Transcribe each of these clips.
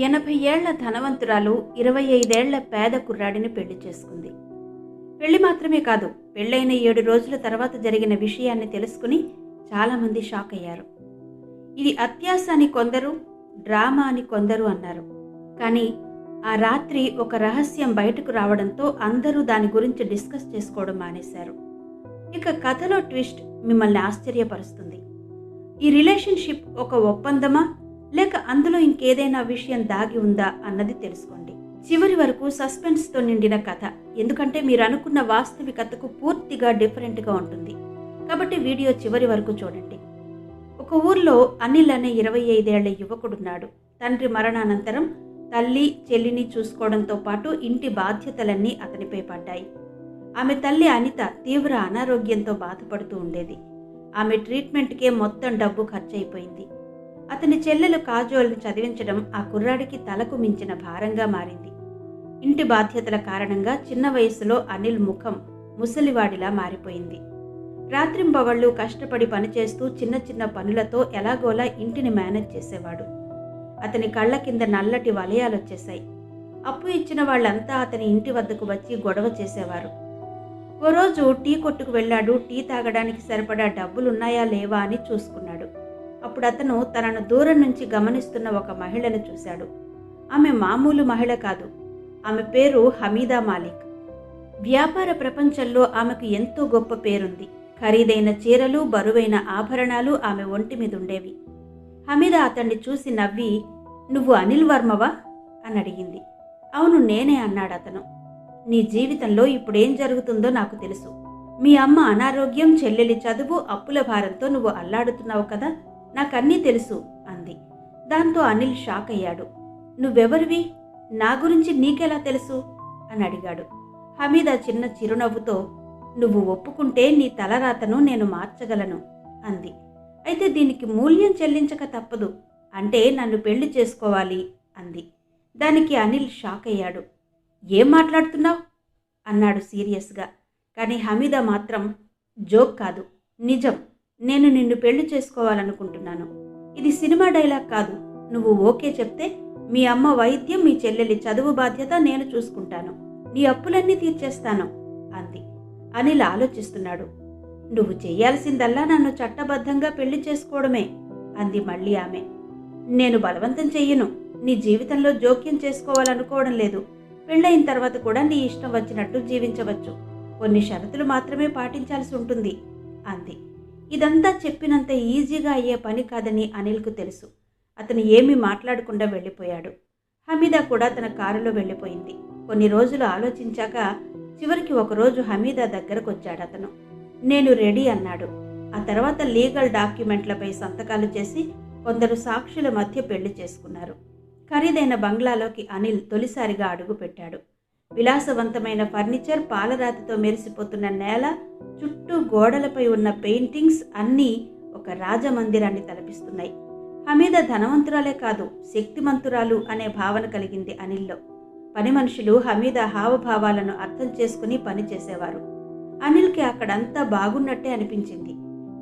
ఎనభై ఏళ్ళ ధనవంతురాలు ఇరవై ఐదేళ్ళ పేద కుర్రాడిని పెళ్ళి చేసుకుంది. పెళ్ళి మాత్రమే కాదు పెళ్ళైన ఏడు రోజుల తర్వాత జరిగిన విషయాన్ని తెలుసుకుని చాలామంది షాక్ అయ్యారు. ఇది అత్యాశ అని కొందరు డ్రామా అని కొందరు అన్నారు. కానీ ఆ రాత్రి ఒక రహస్యం బయటకు రావడంతో అందరూ దాని గురించి డిస్కస్ చేసుకోవడం మానేశారు. ఇక కథలో ట్విస్ట్ మిమ్మల్ని ఆశ్చర్యపరుస్తుంది. ఈ రిలేషన్షిప్ ఒక ఒప్పందమా లేక అందులో ఇంకేదైనా విషయం దాగి ఉందా అన్నది తెలుసుకోండి. చివరి వరకు సస్పెన్స్తో నిండిన కథ. ఎందుకంటే మీరు అనుకున్న వాస్తవికతకు పూర్తిగా డిఫరెంట్గా ఉంటుంది. కాబట్టి వీడియో చివరి వరకు చూడండి. ఒక ఊర్లో అనిల్ అనే ఇరవై ఐదేళ్ళ యువకుడున్నాడు. తండ్రి మరణానంతరం తల్లి చెల్లిని చూసుకోవడంతో పాటు ఇంటి బాధ్యతలన్నీ అతనిపై పడ్డాయి. ఆమె తల్లి అనిత తీవ్ర అనారోగ్యంతో బాధపడుతూ ఉండేది. ఆమె ట్రీట్మెంట్కే మొత్తం డబ్బు ఖర్చయిపోయింది. అతని చెల్లెలు కాజోల్ని చదివించడం ఆ కుర్రాడికి తలకు మించిన భారంగా మారింది. ఇంటి బాధ్యతల కారణంగా చిన్న వయసులో అనిల్ ముఖం ముసలివాడిలా మారిపోయింది. రాత్రింబవళ్ళు కష్టపడి పనిచేస్తూ చిన్న చిన్న పనులతో ఎలాగోలా ఇంటిని మేనేజ్ చేసేవాడు. అతని కళ్ళ కింద నల్లటి వలయాలొచ్చేశాయి. అప్పు ఇచ్చిన వాళ్ళంతా అతని ఇంటి వద్దకు వచ్చి గొడవ చేసేవారు. ఓ రోజు టీ కొట్టుకు వెళ్ళాడు టీ తాగడానికి సరిపడా డబ్బులున్నాయా లేవా అని చూసుకున్నాడు. అప్పుడు అతను తనను దూరం నుంచి గమనిస్తున్న ఒక మహిళను చూశాడు. ఆమె మామూలు మహిళ కాదు. ఆమె పేరు హమీదా మాలిక్. వ్యాపార ప్రపంచంలో ఆమెకు ఎంతో గొప్ప పేరుంది. ఖరీదైన చీరలు బరువైన ఆభరణాలు ఆమె ఒంటి మీద ఉండేవి హమీదా అతన్ని చూసి నవ్వి నువ్వు అనిల్ వర్మవా? అని అడిగింది. అవును నేనే అన్నాడు అతను. నీ జీవితంలో ఇప్పుడేం జరుగుతుందో నాకు తెలుసు. మీ అమ్మ అనారోగ్యం చెల్లెలి చదువు అప్పుల భారంతో నువ్వు అల్లాడుతున్నావు కదా. నాకన్నీ తెలుసు అంది. దాంతో అనిల్ షాక్ అయ్యాడు. నువ్వెవరివి? నా గురించి నీకెలా తెలుసు? అని అడిగాడు. హమీదా చిన్న చిరునవ్వుతో నువ్వు ఒప్పుకుంటే నీ తలరాతను నేను మార్చగలను అంది. అయితే దీనికి మూల్యం చెల్లించక తప్పదు. అంటే నన్ను పెళ్ళి చేసుకోవాలి అంది. దానికి అనిల్ షాక్ అయ్యాడు. ఏం మాట్లాడుతున్నావు? అన్నాడు సీరియస్గా. కానీ హమీదా మాత్రం జోక్ కాదు నిజం. నేను నిన్ను పెళ్ళి చేసుకోవాలనుకుంటున్నాను. ఇది సినిమా డైలాగ్ కాదు. నువ్వు ఓకే చెప్తే మీ అమ్మ వైద్యం మీ చెల్లెలి చదువు బాధ్యత నేను చూసుకుంటాను. నీ అప్పులన్నీ తీర్చేస్తాను అంది. అనిల్ ఆలోచిస్తున్నాడు. నువ్వు చేయాల్సిందల్లా నన్ను చట్టబద్ధంగా పెళ్ళి చేసుకోవడమే అంది మళ్ళీ ఆమె. నేను బలవంతం చెయ్యను. నీ జీవితంలో జోక్యం చేసుకోవాలనుకోవడం లేదు. పెళ్ళయిన తర్వాత కూడా నీ ఇష్టం వచ్చినట్టు జీవించవచ్చు. కొన్ని షరతులు మాత్రమే పాటించాల్సి ఉంటుంది అంది. ఇదంతా చెప్పినంత ఈజీగా అయ్యే పని కాదని అనిల్కు తెలుసు. అతను ఏమీ మాట్లాడకుండా వెళ్ళిపోయాడు. హమీదా కూడా తన కారులో వెళ్ళిపోయింది. కొన్ని రోజులు ఆలోచించాక చివరికి ఒకరోజు హమీదా దగ్గరకు వచ్చాడు అతను. నేను రెడీ అన్నాడు. ఆ తర్వాత లీగల్ డాక్యుమెంట్లపై సంతకాలు చేసి కొందరు సాక్షుల మధ్య పెళ్ళి చేసుకున్నారు. ఖరీదైన బంగ్లాలోకి అనిల్ తొలిసారిగా అడుగుపెట్టాడు. విలాసవంతమైన ఫర్నిచర్ పాలరాతితో మెరిసిపోతున్న నేల చుట్టూ గోడలపై ఉన్న పెయింటింగ్స్ అన్నీ ఒక రాజమందిరాన్ని తలపిస్తున్నాయి. హమీద ధనవంతురాలే కాదు శక్తిమంతురాలు అనే భావన కలిగింది అనిల్లో. పని మనుషులు హమీద హావభావాలను అర్థం చేసుకుని పని చేసేవారు. అనిల్కి అక్కడంతా బాగున్నట్టే అనిపించింది.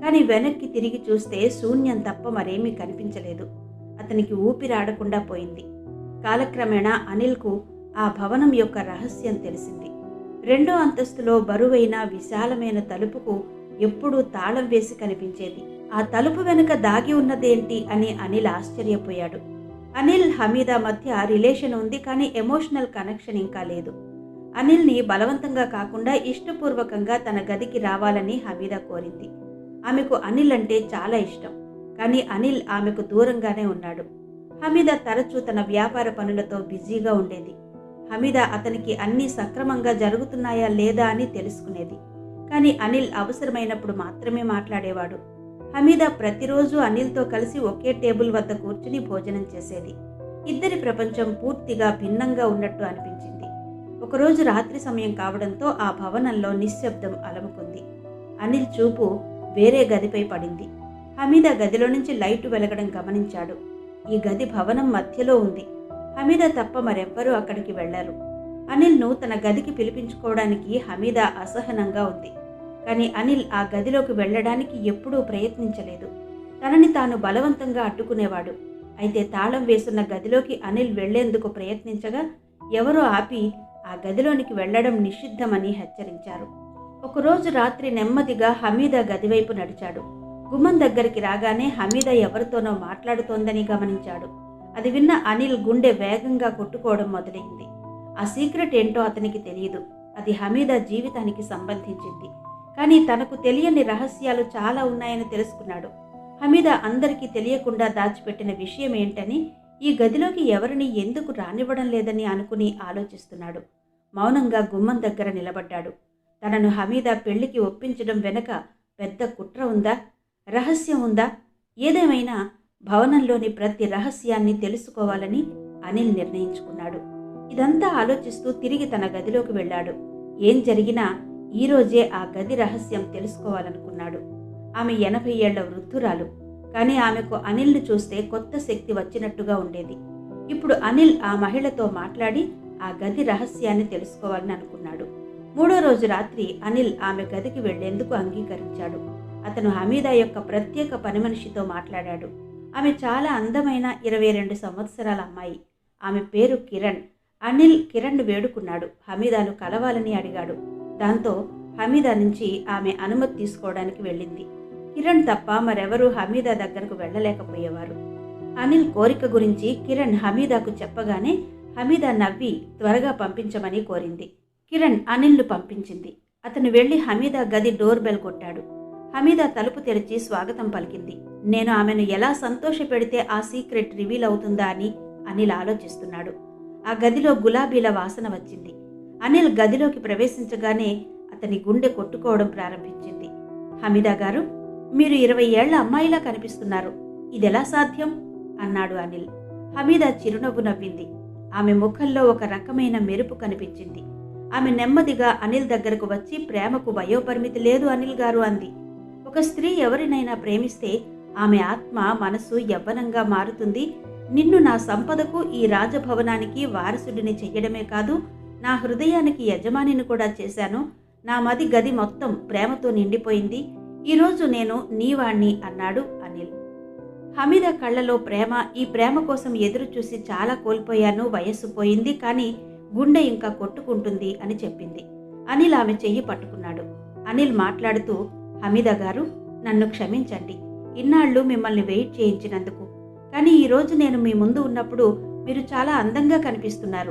కానీ వెనక్కి తిరిగి చూస్తే శూన్యం తప్ప మరేమీ కనిపించలేదు. అతనికి ఊపిరాడకుండా పోయింది. కాలక్రమేణా అనిల్కు ఆ భవనం యొక్క రహస్యం తెలిసింది. రెండో అంతస్తులో బరువైన విశాలమైన తలుపుకు ఎప్పుడూ తాళం వేసి కనిపించేది. ఆ తలుపు వెనుక దాగి ఉన్నదేంటి అని అనిల్ ఆశ్చర్యపోయాడు. అనిల్ హమీదా మధ్య రిలేషన్ ఉంది కానీ ఎమోషనల్ కనెక్షన్ ఇంకా లేదు. అనిల్ని బలవంతంగా కాకుండా ఇష్టపూర్వకంగా తన గదికి రావాలని హమీదా కోరింది. ఆమెకు అనిల్ అంటే చాలా ఇష్టం కానీ అనిల్ ఆమెకు దూరంగానే ఉన్నాడు. హమీద తరచూ తన వ్యాపార పనులతో బిజీగా ఉండేది. హమీద అతనికి అన్నీ సక్రమంగా జరుగుతున్నాయా లేదా అని తెలుసుకునేది. కానీ అనిల్ అవసరమైనప్పుడు మాత్రమే మాట్లాడేవాడు. హమీద ప్రతిరోజు అనిల్తో కలిసి ఒకే టేబుల్ వద్ద కూర్చుని భోజనం చేసేది. ఇద్దరి ప్రపంచం పూర్తిగా భిన్నంగా ఉన్నట్టు అనిపించింది. ఒకరోజు రాత్రి సమయం కావడంతో ఆ భవనంలో నిశ్శబ్దం అలముకుంది. అనిల్ చూపు వేరే గదిపై పడింది. హమీద గదిలో నుంచి లైటు వెలగడం గమనించాడు. ఈ గది భవనం మధ్యలో ఉంది. హమీద తప్ప మరెవ్వరూ అక్కడికి వెళ్ళరు అనిల్ను తన గదికి పిలిపించుకోవడానికి హమీద అసహనంగా ఉంది. కానీ అనిల్ ఆ గదిలోకి వెళ్ళడానికి ఎప్పుడూ ప్రయత్నించలేదు. తనని తాను బలవంతంగా అడ్డుకునేవాడు. అయితే తాళం వేసున్న గదిలోకి అనిల్ వెళ్ళేందుకు ప్రయత్నించగా ఎవరో ఆపి ఆ గదిలోనికి వెళ్ళడం నిషిద్ధమని హెచ్చరించారు. ఒకరోజు రాత్రి నెమ్మదిగా హమీద గదివైపు నడిచాడు. గుమ్మం దగ్గరికి రాగానే హమీద ఎవరితోనో మాట్లాడుతోందని గమనించాడు. అది విన్న అనిల్ గుండె వేగంగా కొట్టుకోవడం మొదలైంది. ఆ సీక్రెట్ ఏంటో అతనికి తెలియదు అది హమీదా జీవితానికి సంబంధించింది. కానీ తనకు తెలియని రహస్యాలు చాలా ఉన్నాయని తెలుసుకున్నాడు. హమీదా అందరికీ తెలియకుండా దాచిపెట్టిన విషయం ఏంటని ఈ గదిలోకి ఎవరిని ఎందుకు రానివ్వడం లేదని అనుకుని ఆలోచిస్తున్నాడు. మౌనంగా గుమ్మం దగ్గర నిలబడ్డాడు. తనను హమీదా పెళ్ళికి ఒప్పించడం వెనక పెద్ద కుట్ర ఉందా? రహస్యం ఉందా? ఏదేమైనా భవనంలోని ప్రతి రహస్యాన్ని తెలుసుకోవాలని అనిల్ నిర్ణయించుకున్నాడు. ఇదంతా ఆలోచిస్తూ తిరిగి తన గదిలోకి వెళ్ళాడు. ఏం జరిగినా ఈరోజే ఆ గది రహస్యం తెలుసుకోవాలనుకున్నాడు. ఆమె ఎనభై ఏళ్ళ వృద్ధురాలు. కానీ ఆమెకు అనిల్ను చూస్తే కొత్త శక్తి వచ్చినట్టుగా ఉండేది. ఇప్పుడు అనిల్ ఆ మహిళతో మాట్లాడి ఆ గది రహస్యాన్ని తెలుసుకోవాలని అనుకున్నాడు. మూడో రోజు రాత్రి అనిల్ ఆమె గదికి వెళ్ళేందుకు అంగీకరించాడు. అతను హమీదా యొక్క ప్రత్యేక పని మనిషితో మాట్లాడాడు. ఆమె చాలా అందమైన ఇరవై రెండు సంవత్సరాల అమ్మాయి. ఆమె పేరు కిరణ్. అనిల్ కిరణ్ వేడుకున్నాడు. హమీదాను కలవాలని అడిగాడు. దాంతో హమీదా నుంచి ఆమె అనుమతి తీసుకోవడానికి వెళ్ళింది. కిరణ్ తప్ప మరెవరూ హమీదా దగ్గరకు వెళ్ళలేకపోయేవారు. అనిల్ కోరిక గురించి కిరణ్ హమీదాకు చెప్పగానే హమీదా నవ్వి త్వరగా పంపించమని కోరింది. కిరణ్ అనిల్ను పంపించింది. అతను వెళ్ళి హమీదా గది డోర్ బెల్ కొట్టాడు. హమీదా తలుపు తెరిచి స్వాగతం పలికింది. నేను ఆమెను ఎలా సంతోషపెడితే ఆ సీక్రెట్ రివీల్ అవుతుందా అని అనిల్ ఆలోచిస్తున్నాడు. ఆ గదిలో గులాబీల వాసన వచ్చింది. అనిల్ గదిలోకి ప్రవేశించగానే అతని గుండె కొట్టుకోవడం ప్రారంభించింది. హమీదా గారు మీరు ఇరవై ఏళ్ళ అమ్మాయిలా కనిపిస్తున్నారు. ఇదెలా సాధ్యం? అన్నాడు అనిల్. హమీదా చిరునవ్వు నవ్వింది. ఆమె ముఖంలో ఒక రకమైన మెరుపు కనిపించింది. ఆమె నెమ్మదిగా అనిల్ దగ్గరకు వచ్చి ప్రేమకు వయోపరిమితి లేదు అనిల్ గారు అంది. ఒక స్త్రీ ఎవరినైనా ప్రేమిస్తే ఆమె ఆత్మ మనసు యవ్వనంగా మారుతుంది. నిన్ను నా సంపదకు ఈ రాజభవనానికి వారసుడిని చెయ్యడమే కాదు నా హృదయానికి యజమానిని కూడా చేశాను. నా మది గది మొత్తం ప్రేమతో నిండిపోయింది. ఈరోజు నేను నీవాణ్ణి అన్నాడు అనిల్. హమీద కళ్ళలో ప్రేమ ఈ ప్రేమ కోసం ఎదురు చూసి చాలా కోల్పోయాను వయస్సు పోయింది కానీ గుండె ఇంకా కొట్టుకుంటుంది అని చెప్పింది. అనిల్ ఆమె చెయ్యి పట్టుకున్నాడు. అనిల్ మాట్లాడుతూ హమీద గారు నన్ను క్షమించండి. ఇన్నాళ్ళు మిమ్మల్ని వెయిట్ చేయించినందుకు. కానీ ఈరోజు నేను మీ ముందు ఉన్నప్పుడు మీరు చాలా అందంగా కనిపిస్తున్నారు.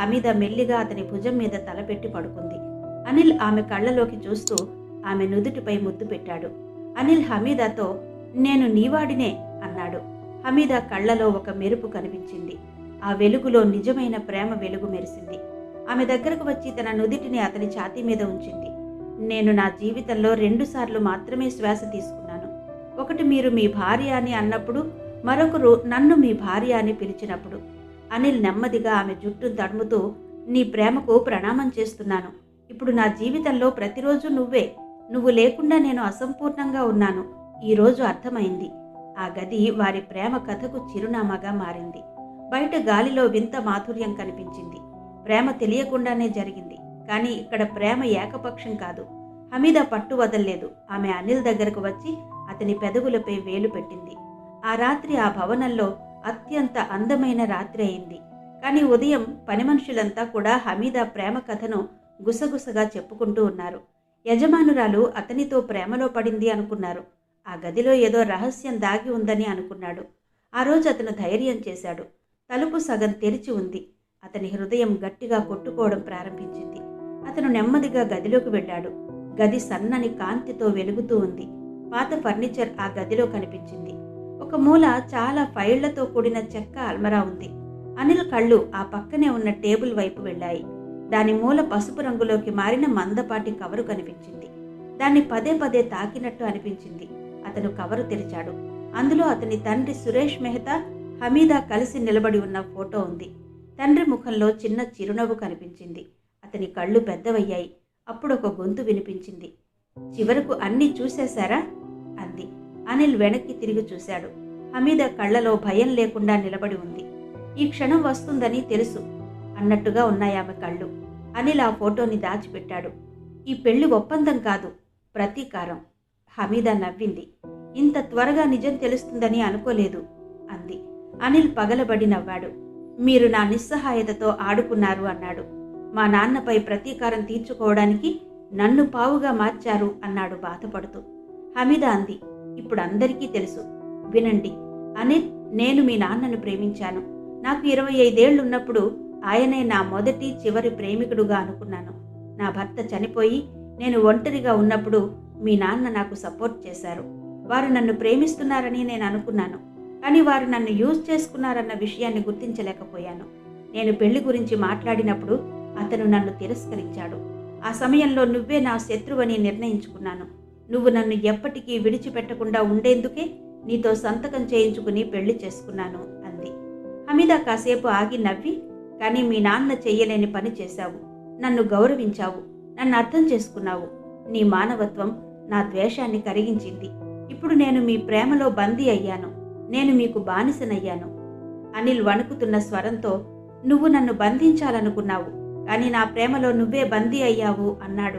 హమీద మెల్లిగా అతని భుజం మీద తలపెట్టి పడుకుంది. అనిల్ ఆమె కళ్ళలోకి చూస్తూ ఆమె నుదుటిపై ముద్దు పెట్టాడు. అనిల్ హమీదాతో నేను నీవాడినే అన్నాడు. హమీద కళ్ళలో ఒక మెరుపు కనిపించింది. ఆ వెలుగులో నిజమైన ప్రేమ వెలుగు మెరిసింది. ఆమె దగ్గరకు వచ్చి తన నుదిటిని అతని ఛాతీ మీద ఉంచింది. నేను నా జీవితంలో రెండుసార్లు మాత్రమే శ్వాస తీసుకున్నాను. ఒకటి మీరు మీ భార్య అని అన్నప్పుడు మరొకరు నన్ను మీ భార్య అని పిలిచినప్పుడు అనిల్ నెమ్మదిగా ఆమె జుట్టు తడుముతూ నీ ప్రేమకు ప్రణామం చేస్తున్నాను. ఇప్పుడు నా జీవితంలో ప్రతిరోజు నువ్వే. నువ్వు లేకుండా నేను అసంపూర్ణంగా ఉన్నాను. ఈరోజు అర్థమైంది. ఆ గది వారి ప్రేమ కథకు చిరునామాగా మారింది. బయట గాలిలో వింత మాధుర్యం కనిపించింది. ప్రేమ తెలియకుండానే జరిగింది. కానీ ఇక్కడ ప్రేమ ఏకపక్షం కాదు. హమీద పట్టు వదల్లేదు. ఆమె అనిల్ దగ్గరకు వచ్చి అతని పెదవులపై వేలు పెట్టింది. ఆ రాత్రి ఆ భవనంలో అత్యంత అందమైన రాత్రి అయింది. కానీ ఉదయం పని మనుషులంతా కూడా హమీదా ప్రేమ కథను గుసగుసగా చెప్పుకుంటూ ఉన్నారు. యజమానురాలు అతనితో ప్రేమలో పడింది అనుకున్నారు. ఆ గదిలో ఏదో రహస్యం దాగి ఉందని అనుకున్నాడు. ఆ రోజు అతను ధైర్యం చేశాడు. తలుపు సగం తెరిచి ఉంది. అతని హృదయం గట్టిగా కొట్టుకోవడం ప్రారంభించింది. అతను నెమ్మదిగా గదిలోకి వెళ్ళాడు. గది సన్నని కాంతితో వెలుగుతూ ఉంది. పాత ఫర్నిచర్ ఆ గదిలో కనిపించింది. ఒక మూల చాలా ఫైళ్ళతో కూడిన చెక్క అల్మరా ఉంది. అనిల్ కళ్ళు ఆ పక్కనే ఉన్న టేబుల్ వైపు వెళ్ళాయి. దాని మూల పసుపు రంగులోకి మారిన మందపాటి కవరు కనిపించింది. దాన్ని పదే పదే తాకినట్టు అనిపించింది. అతను కవరు తెరిచాడు. అందులో అతని తండ్రి సురేష్ మెహతా హమీదా కలిసి నిలబడి ఉన్న ఫోటో ఉంది. తండ్రి ముఖంలో చిన్న చిరునవ్వు కనిపించింది. అతని కళ్ళు పెద్దవయ్యాయి. అప్పుడు ఒక గొంతు వినిపించింది. చివరకు అన్నీ చూసేశారా? అనిల్ వెనక్కి తిరిగి చూశాడు. హమీద కళ్ళలో భయం లేకుండా నిలబడి ఉంది. ఈ క్షణం వస్తుందని తెలుసు. అన్నట్టుగా ఉన్నాయి ఆమె కళ్ళు. అనిల్ ఆ ఫోటోని దాచిపెట్టాడు. ఈ పెళ్ళి ఒప్పందం కాదు ప్రతీకారం. హమీద నవ్వింది. ఇంత త్వరగా నిజం తెలుస్తుందని అనుకోలేదు అంది. అనిల్ పగలబడి నవ్వాడు. మీరు నా నిస్సహాయతతో ఆడుకున్నారు అన్నాడు. మా నాన్నపై ప్రతీకారం తీర్చుకోవడానికి నన్ను పావుగా మార్చారు అన్నాడు బాధపడుతూ. హమీద అంది. ఇప్పుడు అందరికీ తెలుసు. వినండి. అనిల్ నేను మీ నాన్నను ప్రేమించాను. నాకు ఇరవై ఐదేళ్ళున్నప్పుడు ఆయనే నా మొదటి చివరి ప్రేమికుడుగా అనుకున్నాను. నా భర్త చనిపోయి నేను ఒంటరిగా ఉన్నప్పుడు మీ నాన్న నాకు సపోర్ట్ చేశారు. వారు నన్ను ప్రేమిస్తున్నారని నేను అనుకున్నాను. కానీ వారు నన్ను యూజ్ చేసుకున్నారన్న విషయాన్ని గుర్తించలేకపోయాను. నేను పెళ్ళి గురించి మాట్లాడినప్పుడు అతను నన్ను తిరస్కరించాడు. ఆ సమయంలో నువ్వే నా శత్రువని నిర్ణయించుకున్నాను. నువ్వు నన్ను ఎప్పటికీ విడిచిపెట్టకుండా ఉండేందుకే నీతో సంతకం చేయించుకుని పెళ్ళి చేసుకున్నాను అంది. హమీద కాసేపు ఆగి నవ్వి కానీ మీ నాన్న చెయ్యలేని పని చేశావు. నన్ను గౌరవించావు. నన్ను అర్థం చేసుకున్నావు. నీ మానవత్వం నా ద్వేషాన్ని కరిగించింది. ఇప్పుడు నేను మీ ప్రేమలో బందీ అయ్యాను. నేను మీకు బానిసనయ్యాను. అనిల్ వణుకుతున్న స్వరంతో నువ్వు నన్ను బంధించాలనుకున్నావు కానీ నా ప్రేమలో నువ్వే బందీ అయ్యావు అన్నాడు.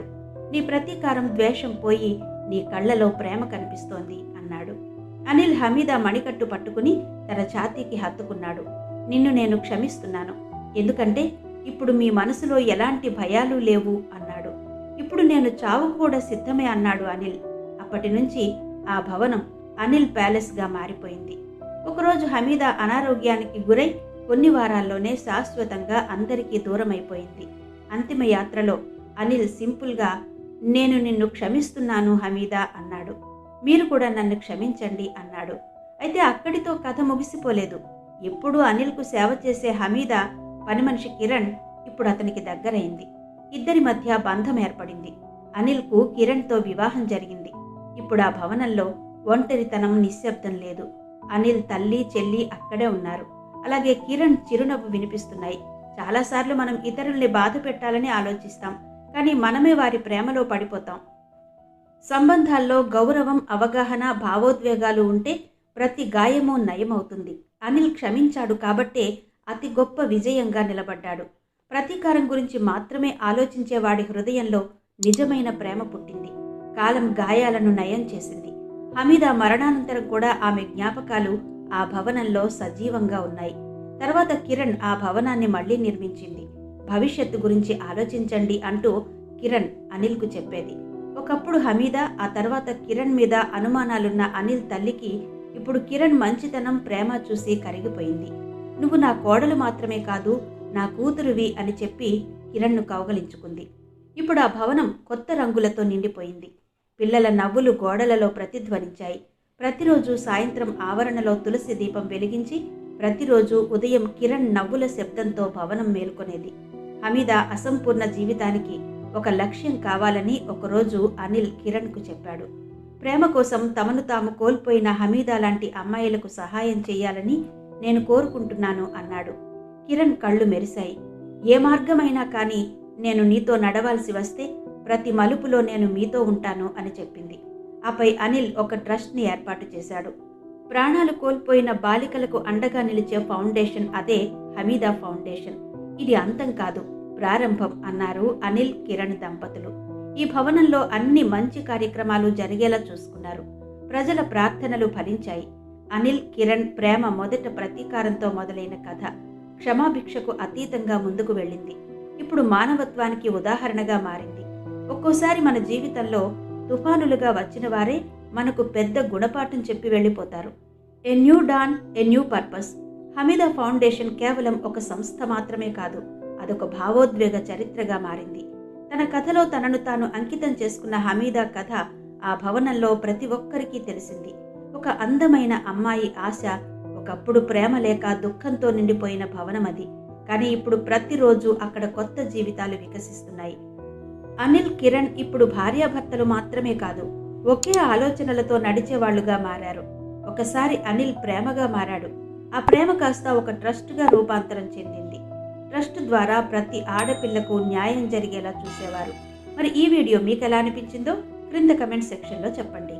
నీ ప్రతీకారం ద్వేషం పోయి నీ కళ్ళలో ప్రేమ కనిపిస్తోంది అన్నాడు. అనిల్ హమీద మణికట్టు పట్టుకుని తన ఛాతీకి హత్తుకున్నాడు. నిన్ను నేను క్షమిస్తున్నాను. ఎందుకంటే ఇప్పుడు మీ మనసులో ఎలాంటి భయాలు లేవు అన్నాడు. ఇప్పుడు నేను చావు కూడా సిద్ధమే అన్నాడు అనిల్. అప్పటి నుంచి ఆ భవనం అనిల్ ప్యాలెస్గా మారిపోయింది. ఒకరోజు హమీద అనారోగ్యానికి గురై కొన్ని వారాల్లోనే శాశ్వతంగా అందరికీ దూరమైపోయింది. అంతిమ యాత్రలో అనిల్ సింపుల్గా నేను నిన్ను క్షమిస్తున్నాను హమీదా అన్నాడు. మీరు కూడా నన్ను క్షమించండి అన్నాడు. అయితే అక్కడితో కథ ముగిసిపోలేదు. ఎప్పుడూ అనిల్కు సేవ చేసే హమీదా పని మనిషి కిరణ్ ఇప్పుడు అతనికి దగ్గరైంది. ఇద్దరి మధ్య బంధం ఏర్పడింది. అనిల్కు కిరణ్తో వివాహం జరిగింది. ఇప్పుడు ఆ భవనంలో ఒంటరితనం నిశ్శబ్దం లేదు. అనిల్ తల్లి చెల్లి అక్కడే ఉన్నారు. అలాగే కిరణ్ చిరునవ్వు వినిపిస్తున్నాయి. చాలాసార్లు మనం ఇతరుల్ని బాధ పెట్టాలని ఆలోచిస్తాం. కానీ మనమే వారి ప్రేమలో పడిపోతాం. సంబంధాల్లో గౌరవం అవగాహన భావోద్వేగాలు ఉంటే ప్రతి గాయము నయమవుతుంది. అనిల్ క్షమించాడు కాబట్టే అతి గొప్ప విజయంగా నిలబడ్డాడు. ప్రతీకారం గురించి మాత్రమే ఆలోచించేవాడి హృదయంలో నిజమైన ప్రేమ పుట్టింది. కాలం గాయాలను నయం చేసింది. హమీద మరణానంతరం కూడా ఆమె జ్ఞాపకాలు ఆ భవనంలో సజీవంగా ఉన్నాయి. తర్వాత కిరణ్ ఆ భవనాన్ని మళ్ళీ నిర్మించింది. భవిష్యత్తు గురించి ఆలోచించండి అంటూ కిరణ్ అనిల్కు చెప్పేది. ఒకప్పుడు హమీద ఆ తర్వాత కిరణ్ మీద అనుమానాలున్న అనిల్ తల్లికి ఇప్పుడు కిరణ్ మంచితనం ప్రేమ చూసి కరిగిపోయింది. నువ్వు నా కోడలు మాత్రమే కాదు నా కూతురువి అని చెప్పి కిరణ్ను కౌగలించుకుంది. ఇప్పుడు ఆ భవనం కొత్త రంగులతో నిండిపోయింది. పిల్లల నవ్వులు గోడలలో ప్రతిధ్వనించాయి. ప్రతిరోజు సాయంత్రం ఆవరణలో తులసి దీపం వెలిగించి ప్రతిరోజు ఉదయం కిరణ్ నవ్వుల శబ్దంతో భవనం మేల్కొనేది. హమీద అసంపూర్ణ జీవితానికి ఒక లక్ష్యం కావాలని ఒకరోజు అనిల్ కిరణ్కు చెప్పాడు. ప్రేమ కోసం తమను తాము కోల్పోయిన హమీదా లాంటి అమ్మాయిలకు సహాయం చేయాలని నేను కోరుకుంటున్నాను అన్నాడు. కిరణ్ కళ్ళు మెరిశాయి. ఏ మార్గమైనా కానీ నేను నీతో నడవాల్సి వస్తే ప్రతి మలుపులో నేను మీతో ఉంటాను అని చెప్పింది. ఆపై అనిల్ ఒక ట్రస్ట్ని ఏర్పాటు చేశాడు. ప్రాణాలు కోల్పోయిన బాలికలకు అండగా నిలిచే ఫౌండేషన్ అదే హమీదా ఫౌండేషన్. ఇది అంతం కాదు ప్రారంభం అన్నారు అనిల్ కిరణ్ దంపతులు. ఈ భవనంలో అన్ని మంచి కార్యక్రమాలు జరిగేలా చూసుకున్నారు. ప్రజల ప్రార్థనలు ఫలించాయి. అనిల్ కిరణ్ ప్రేమ మొదట ప్రతీకారంతో మొదలైన కథ క్షమాభిక్షకు అతీతంగా ముందుకు వెళ్ళింది. ఇప్పుడు మానవత్వానికి ఉదాహరణగా మారింది. ఒక్కోసారి మన జీవితంలో తుఫానులుగా వచ్చిన వారే మనకు పెద్ద గుణపాఠం చెప్పి వెళ్ళిపోతారు. A new dawn a new purpose Hamida foundation కేవలం ఒక సంస్థ మాత్రమే కాదు అదొక భావోద్వేగ చరిత్రగా మారింది. తన కథలో తనను తాను అంకితం చేసుకున్న హమీదా కథ ఆ భవనంలో ప్రతి ఒక్కరికీ తెలిసింది. ఒక అందమైన అమ్మాయి ఆశ ఒకప్పుడు ప్రేమ లేక దుఃఖంతో నిండిపోయిన భవనం అది. కానీ ఇప్పుడు ప్రతిరోజు అక్కడ కొత్త జీవితాలు వికసిస్తున్నాయి. అనిల్ కిరణ్ ఇప్పుడు భార్యాభర్తలు మాత్రమే కాదు ఒకే ఆలోచనలతో నడిచేవాళ్ళుగా మారారు. ఒకసారి అనిల్ ప్రేమగా మారాడు. ఆ ప్రేమ కాస్త ఒక ట్రస్ట్గా రూపాంతరం చెందింది. ట్రస్ట్ ద్వారా ప్రతి ఆడపిల్లకు న్యాయం జరిగేలా చూసేవారు. మరి ఈ వీడియో మీకు ఎలా అనిపించిందో క్రింద కమెంట్ సెక్షన్లో చెప్పండి.